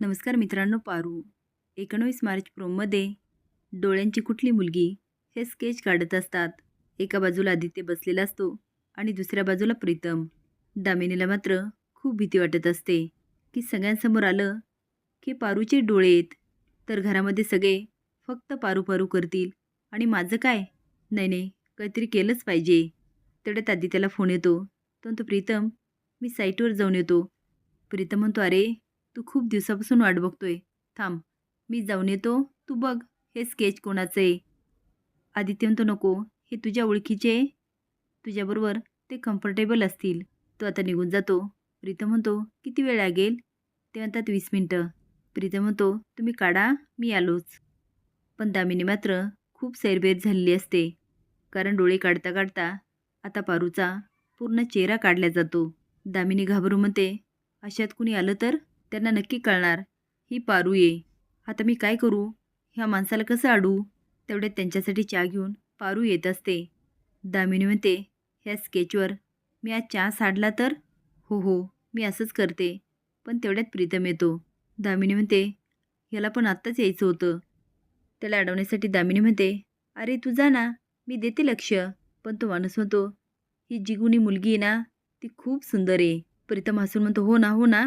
नमस्कार मित्रांनो पारू. एकोणवीस मार्च प्रोममध्ये डोळ्यांची कुठली मुलगी हे स्केच काढत असतात. एका बाजूला आदित्य बसलेला असतो आणि दुसऱ्या बाजूला प्रीतम. दामिनीला मात्र खूप भीती वाटत असते की सगळ्यांसमोर आलं की पारूचे डोळे आहेत तर घरामध्ये सगळे फक्त पारू पारू करतील. आणि माझं काय? नाही नाही काहीतरी केलंच पाहिजे. तेवढ्यात आदित्याला फोन येतो. तर तो प्रीतम मी साईटवर जाऊन येतो. प्रीतम म्हणतो अरे तू खूप दिवसापासून वाट बघतोय. थांब मी जाऊन येतो. तू बघ हे स्केच कोणाचं आहे? आदित्य म्हणतो नको हे तुझ्या ओळखीचे आहे. तुझ्याबरोबर ते कम्फर्टेबल असतील. तो आता निघून जातो. प्रीतम म्हणतो किती वेळ लागेल? ते म्हणतात वीस मिनटं. प्रीतम म्हणतो तुम्ही काढा मी आलोच. पण दामिनी मात्र खूप सैरबेर झालेली असते. कारण डोळे काढता काढता आता पारूचा पूर्ण चेहरा काढला जातो. दामिनी घाबरू म्हणते अशात कुणी आलं तर? त्यांना नक्की कळणार. ही पारू ये. आता मी काय करू? ह्या माणसाला कसं अडू तेवढ्यात त्यांच्यासाठी चहा घेऊन पारू येत असते. दामिनी म्हणते ह्या स्केचवर मी आज चहा साडला तर? हो हो मी असंच करते. पण तेवढ्यात प्रीतम येतो. दामिनी म्हणते ह्याला पण आत्ताच यायचं होतं. त्याला अडवण्यासाठी दामिनी म्हणते अरे तू जा ना. मी देते लक्ष. पण तो माणूस म्हणतो ही जिगुनी मुलगी आहे ना. ती खूप सुंदर आहे प्रीतम हसून म्हणतो हो ना हो ना.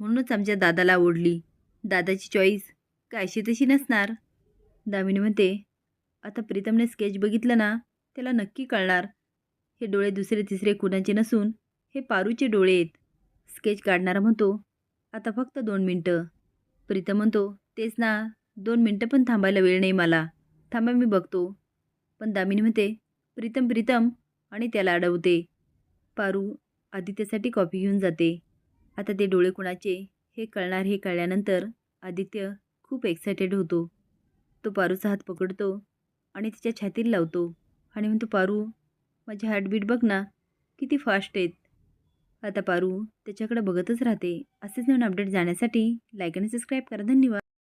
म्हणूनच आमच्या दादाला आवडली. दादाची चॉईस काय अशी तशी नसणार. दामिनी म्हणते आता प्रीतमने स्केच बघितलं ना त्याला नक्की कळणार. हे डोळे दुसरे तिसरे कुणाचे नसून हे पारूचे डोळे आहेत. स्केच काढणारा म्हणतो आता फक्त दोन मिनटं. प्रीतम म्हणतो तेच ना दोन मिनटं पण थांबायला वेळ नाही मला. थांबा मी बघतो. पण दामिनी म्हणते प्रीतम प्रीतम आणि त्याला अडवते. पारू आदित्यसाठी कॉफी घेऊन जाते. आता ते डोळे कुणाचे? हे कळणार हे कळल्यानंतर आदित्य खूप एक्सायटेड होतो. तो पारूचा हात पकडतो आणि तिच्या छातीला लावतो आणि म्हणतो पारू माझे हार्टबीट बघ ना किती फास्ट आहेत. आता पारू त्याच्याकडे बघतच राहते. असेच नवीन अपडेट जाण्यासाठी लाईक आणि सबस्क्राईब करा. धन्यवाद.